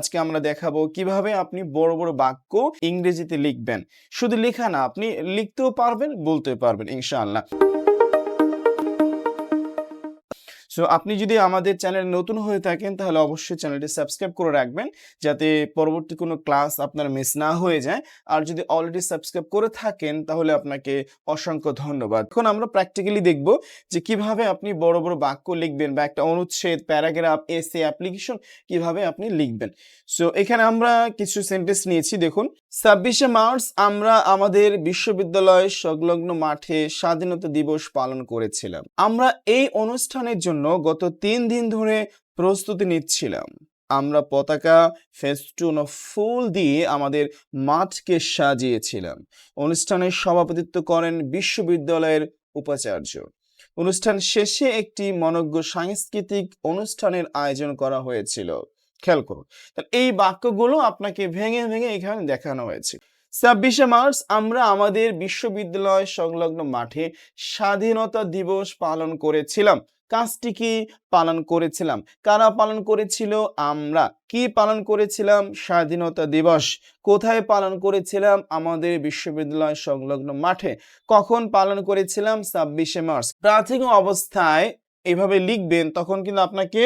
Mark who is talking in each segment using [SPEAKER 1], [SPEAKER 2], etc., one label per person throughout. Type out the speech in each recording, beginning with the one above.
[SPEAKER 1] আজকে আমরা দেখাবো কীভাবে আপনি বড় বড় বাক্য ইংরেজিতে লিখবেন। শুধু লেখা না, আপনি লিখতেও পারবেন, বলতেও পারবেন, ইনশাআল্লাহ। সো আপনি যদি আমাদের চ্যানেল নতুন হয়ে থাকেন, তাহলে অবশ্যই চ্যানেলটি সাবস্ক্রাইব করে রাখবেন, যাতে পরবর্তী কোনো ক্লাস আপনার মিস না হয়ে যায়। আর যদি অলরেডি সাবস্ক্রাইব করে থাকেন, তাহলে আপনাকে অসংখ্য ধন্যবাদ। এখন আমরা প্র্যাকটিক্যালি দেখব যে কীভাবে আপনি বড় বড় বাক্য লিখবেন বা একটা অনুচ্ছেদ প্যারাগ্রাফ এসে অ্যাপ্লিকেশন কীভাবে আপনি লিখবেন। সো এখানে আমরা কিছু সেন্টেন্স নিয়েছি, দেখুন। ছাব্বিশে মার্চ আমরা আমাদের বিশ্ববিদ্যালয় সংলগ্ন মাঠে স্বাধীনতা দিবস পালন করেছিলাম। আমরা এই অনুষ্ঠানের জন্য গত তিন দিন ধরে প্রস্তুতি নিচ্ছিলাম। আমরা পতাকা, ফেস্টুন ও ফুল দিয়ে আমাদের মাঠকে সাজিয়েছিলাম। অনুষ্ঠানের সভাপতিত্ব করেন বিশ্ববিদ্যালয়ের উপাচার্য। অনুষ্ঠান শেষে একটি মনজ্ঞ সাংস্কৃতিক অনুষ্ঠানের আয়োজন করা হয়েছিল। খেয়াল করুন এই বাক্যগুলো আপনাকে ভেঙে ভেঙে এখানে দেখানো হয়েছে। ছাব্বিশে মার্চ আমরা আমাদের বিশ্ববিদ্যালয় সংলগ্ন মাঠে স্বাধীনতা দিবস পালন করেছিলাম। কাজটি কি পালন করেছিলাম? কারা পালন করেছিল? আমরা। কি পালন করেছিলাম? স্বাধীনতা দিবস। কোথায় পালন করেছিলাম? আমাদের বিশ্ববিদ্যালয় সংলগ্ন মাঠে। কখন পালন করেছিলাম? ছাব্বিশে মার্চ। প্রাথমিক অবস্থায় এভাবে লিখবেন, তখন কিন্তু আপনাকে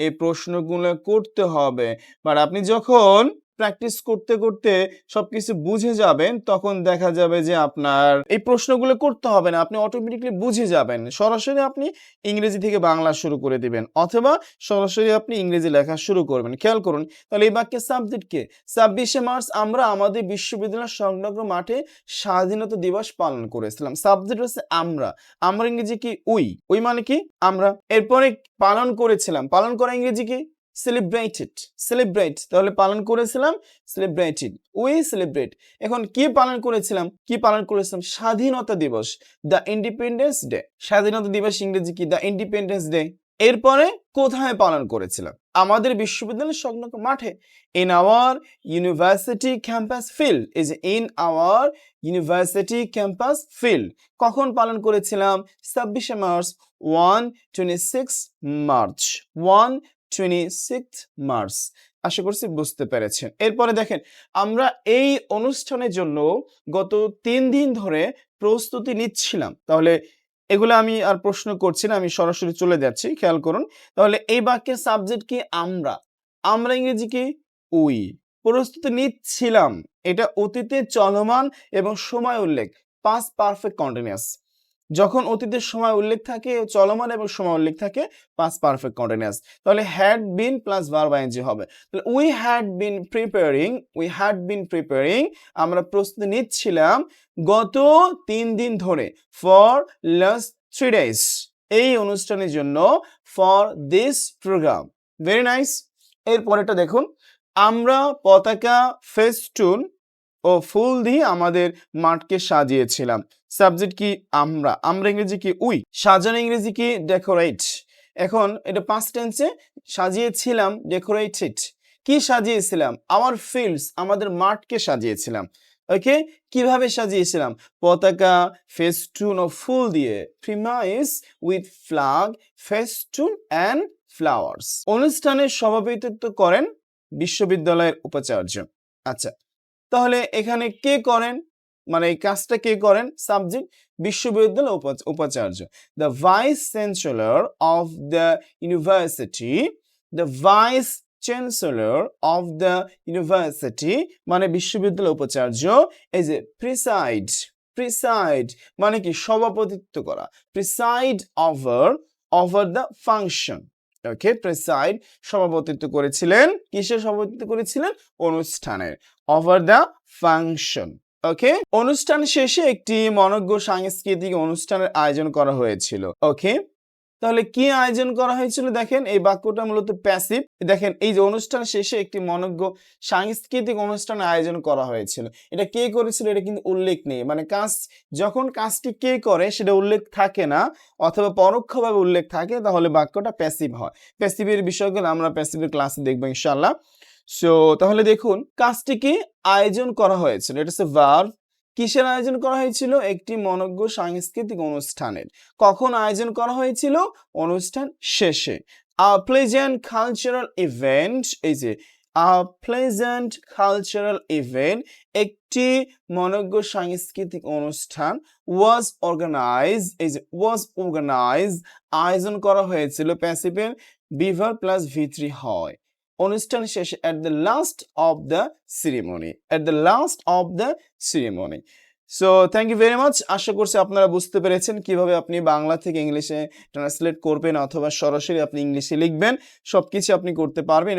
[SPEAKER 1] এই প্রশ্নগুলো করতে হবে। বাট আপনি যখন প্র্যাকটিস করতে করতে সবকিছু বুঝে যাবেন, তখন দেখা যাবে যে আপনার এই প্রশ্নগুলো করতে হবে না, আপনি অটোমেটিকলি বুঝে যাবেন। সরাসরি আপনি ইংরেজি থেকে বাংলা শুরু করে দিবেন, অথবা সরাসরি আপনি ইংরেজি লেখা শুরু করবেন। খেয়াল করুন, তাহলে এই বাক্যের সাবজেক্ট কে? ছাব্বিশে মার্চ আমরা আমাদের বিশ্ববিদ্যালয় সংলগ্ন মাঠে স্বাধীনতা দিবস পালন করেছিলাম। সাবজেক্ট হচ্ছে আমরা। আমরা ইংরেজি কি? উই। উই মানে কি? আমরা। এরপরে পালন করেছিলাম। পালন করা ইংরেজি কি? সেলিব্রেটেড সেলিব্রেট তাহলে পালন করেছিলাম সেলিব্রেটেড উই সেলিব্রেট এখন কি পালন করেছিলাম? কি পালন করেছিলাম? স্বাধীনতা দিবস দ্য ইন্ডিপেন্ডেন্স ডে স্বাধীনতা দিবস ইংরেজি কি? দ্য ইন্ডিপেন্ডেন্স ডে এরপরে কোথায় পালন করেছিলাম? আমাদের বিশ্ববিদ্যালয়ের সংলগ্ন মাঠে in our university campus field is in our university campus field কখন পালন করেছিলাম? ছাব্বিশে March one twenty six March one twenty March আশা করছি বুঝতে পেরেছেন। এরপরে দেখেন, আমরা এই অনুষ্ঠানের জন্য গত তিন দিন ধরে প্রস্তুতি নিচ্ছিলাম। তাহলে এগুলো আমি আর প্রশ্ন করছি না, আমি সরাসরি চলে যাচ্ছি, খেয়াল করুন। তাহলে এই বাক্যের সাবজেক্ট কি আমরা? আমরা ইংরেজি কি? উই। প্রস্তুতি নিচ্ছিলাম। এটা অতীতে চলমান এবং সময় উল্লেখ। পাস পারফেক্ট কন্টিনিউয়াস যখন অতীতের সময় উল্লেখ থাকে, চলমান এবং সময় উল্লেখ থাকে পাস পারফেক্ট কন্টিনিউয়াস তাহলে had been plus verb ING হবে। তাহলে we had been preparing we had been preparing আমরা প্রস্তুতি নিচ্ছিলাম গত তিন দিন ধরে ফর লাস্ট থ্রি ডেজ এই অনুষ্ঠানের জন্য for this program very nice এর পরেরটা দেখুন, আমরা পতাকা ফেস্টুন ও ফুল দিয়ে আমাদের মাঠকে সাজিয়েছিলাম। সাবজেক্ট কি আমরা? আমরা ইংরেজি কি উই? সাজানো ইংরেজি কি ডেকোরেট এখন এটা পাঁচ টেন্সে সাজিয়েছিলাম ডেকোরেটেড কি সাজিয়েছিলাম? আমার ফিল্ডস আমাদের মাঠকে সাজিয়েছিলাম। ওকে কীভাবে সাজিয়েছিলাম? পতাকা ফেস্টুন ও ফুল দিয়ে। Premise with flag festoon and flowers অনুষ্ঠানে সভাপতিত্ব করেন বিশ্ববিদ্যালয়ের উপাচার্য। আচ্ছা তাহলে এখানে কে করেন? মানে এই কাজটা কে করেন? সাবজেক্ট বিশ্ববিদ্যালয় উপা- উপাচার্য। The vice chancellor of the university the vice chancellor of the university মানে বিশ্ববিদ্যালয় উপাচার্য, এই যে প্রিসাইড প্রিসাইড মানে কি? সভাপতিত্ব করা। Preside over over the function okay side সভাপতিত্ব করেছিলেন, কিসের সভাপতিত্ব করেছিলেন? অনুষ্ঠানের ওভার দ্য ফাংশন ওকে অনুষ্ঠান শেষে একটি মনজ্ঞ সাংস্কৃতিক অনুষ্ঠানের আয়োজন করা হয়েছিল ওকে তাহলে কি আয়োজন করা হয়েছিল? দেখেন, এই বাক্যটা মূলত প্যাসিভ দেখেন, এই যে অনুষ্ঠান শেষে একটি মনজ্ঞ সাংস্কৃতিক অনুষ্ঠান আয়োজন করা হয়েছিল। এটা কে করেছিল? এটা কিন্তু উল্লেখ নেই। মানে কাজ, যখন কাজটি কে করে সেটা উল্লেখ থাকে না, অথবা পরোক্ষভাবে উল্লেখ থাকে, তাহলে বাক্যটা প্যাসিভ হয়। প্যাসিভের বিষয়গুলো আমরা প্যাসিভের ক্লাসে দেখব ইনশাল্লাহ সো তাহলে দেখুন কাজটিকে আয়োজন করা হয়েছিল? এটা হচ্ছে ভার্ভ কিসের আয়োজন করা হয়েছিল? একটি মনজ্ঞ সাংস্কৃতিক অনুষ্ঠানের। কখন আয়োজন করা হয়েছিল? অনুষ্ঠান শেষে। আ প্লেজেন্ট কালচারাল ইভেন্ট এই যে আ প্লেজেন্ট কালচারাল ইভেন্ট একটি মনজ্ঞ সাংস্কৃতিক অনুষ্ঠান ওয়াজ অর্গানাইজ এই যে ওয়াজ অর্গানাইজ আয়োজন করা হয়েছিল প্যাসিফের বিভার প্লাস ভি থ্রি হয়। অনুষ্ঠান শেষে at the last of the ceremony at the last of the ceremony so thank you very much আশা করছি আপনারা বুঝতে পেরেছেন কীভাবে আপনি বাংলা থেকে ইংলিশে ট্রান্সলেট করবেন অথবা সরাসরি আপনি ইংলিশে লিখবেন সব কিছু আপনি করতে পারবেন।